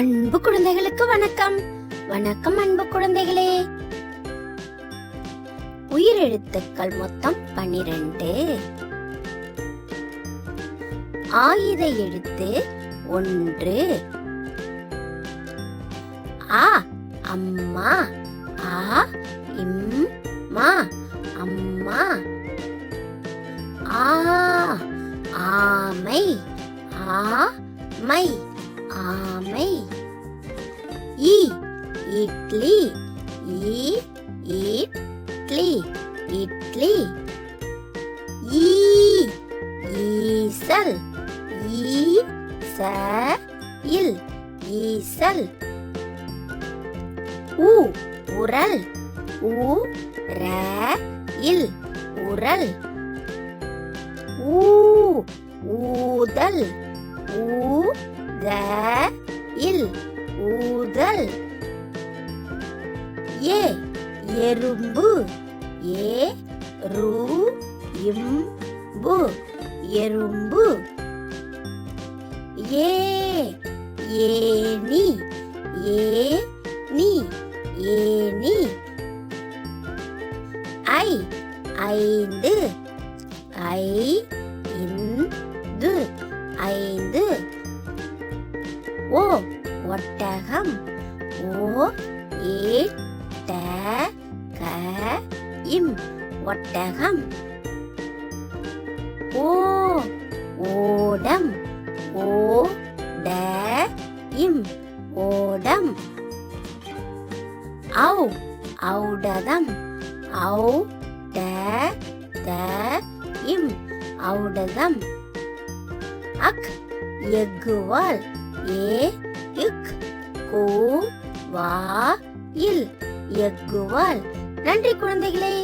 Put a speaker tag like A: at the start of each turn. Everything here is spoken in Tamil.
A: அன்பு குழந்தைகளுக்கு வணக்கம். வணக்கம் அன்பு குழந்தைகளே. உயிரெழுத்துக்கள் மொத்தம் பன்னிரண்டு ஆயுத எழுத்து ஒன்று. ஆ அம்மா. ஆ இம் மா அம்மா. ஆ ஆமை. ஆ மை. இட்லி. இட்லி. ஈ ஈசல். ஈ ச இல் ஈசல். உ உரல். உ ர இல். உரல். ஊ ஊதல். ஊ த இல். ஊதல். ஏ எறும்பு. ஏ ரூ இம் பு எறும்பு. ஏ ஏனி ஏ நீ. ஏனி ஐ ஐந்து. ஐ இந்து. ஐந்து. ஓ ஒட்டகம். ஓ ஏ இம் ஒட்டகம். ஓ ஓடம். ஓ ட இம் ஓடம். ஔ ஔடதம். ஔ ட த இம் ஔடதம். அக் எக்குவால் ஏ இக் கூ வா இல் எக்குவால் நன்றி குழந்தைகளே.